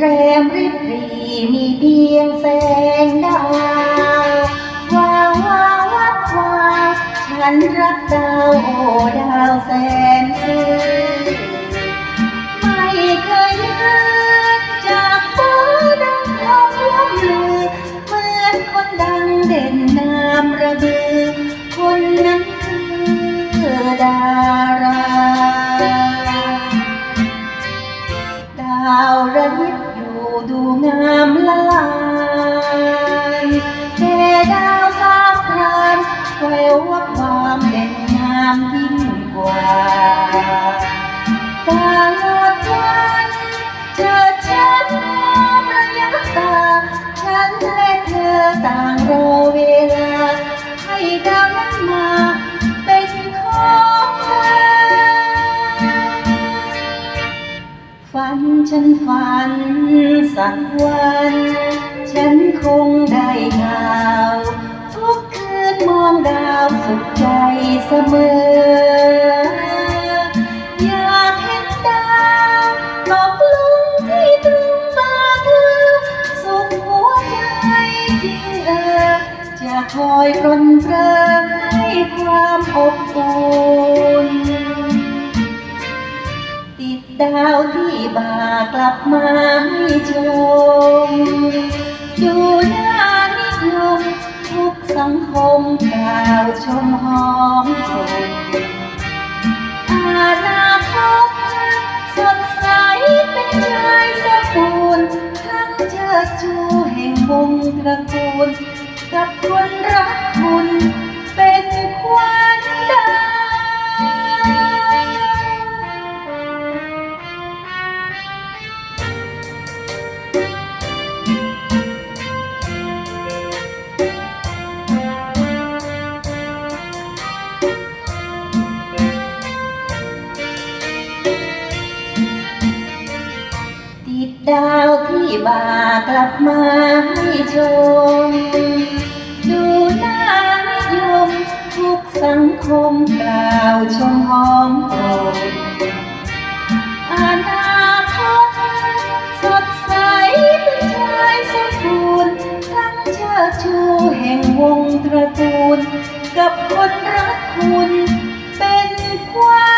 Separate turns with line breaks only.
แรมริบรีมีเพียงแสงดาววาววาววับวาวฉันรักดาวโอ้ดาวแสนซื่อไม่เคยลืมจากฟ้าดังคำล่ำลือเหมือนคนดังเด่นนามระบือคนนั้นคือดาร งามละลายแต่ดาวสามพรานแววว่าความเด่นงามยิ่งกว่าตาลอดวันเจอฉันงามระยะตาฉันและเธอต่างรอเวลา ให้ดาวนั้นมาเป็นของเธอฝันฉันฝัน สักวัน ฉันคงได้ข่าวทุกคืนมองดาวสุขใจเสมอ อยากเห็นดาวตกลงที่ตรงตาเธอ สุขหัวใจจริงเออจะคอยปรนเปรอให้ความอบอุ่นติดดาวที่ บ่ากลับมาให้ชมดูหน้านิยมทุกสังคมกล่าวชมหอมชมอนาคตสดใสเป็นชายสมบูรณ์ทั้งเชิดชูแห่งวงตระกูล กับคนรักคุณเป็นขวัญดา ดาวที่บ่ากลับมาให้ชม ดูหน้านิยม ทุกสังคมกล่าวชมหอมโอนอนาคตสดใสเป็นชายสมบูรณ์ทั้งเชิดชูแห่งวงตระกูล กับคนรักคุณเป็นควา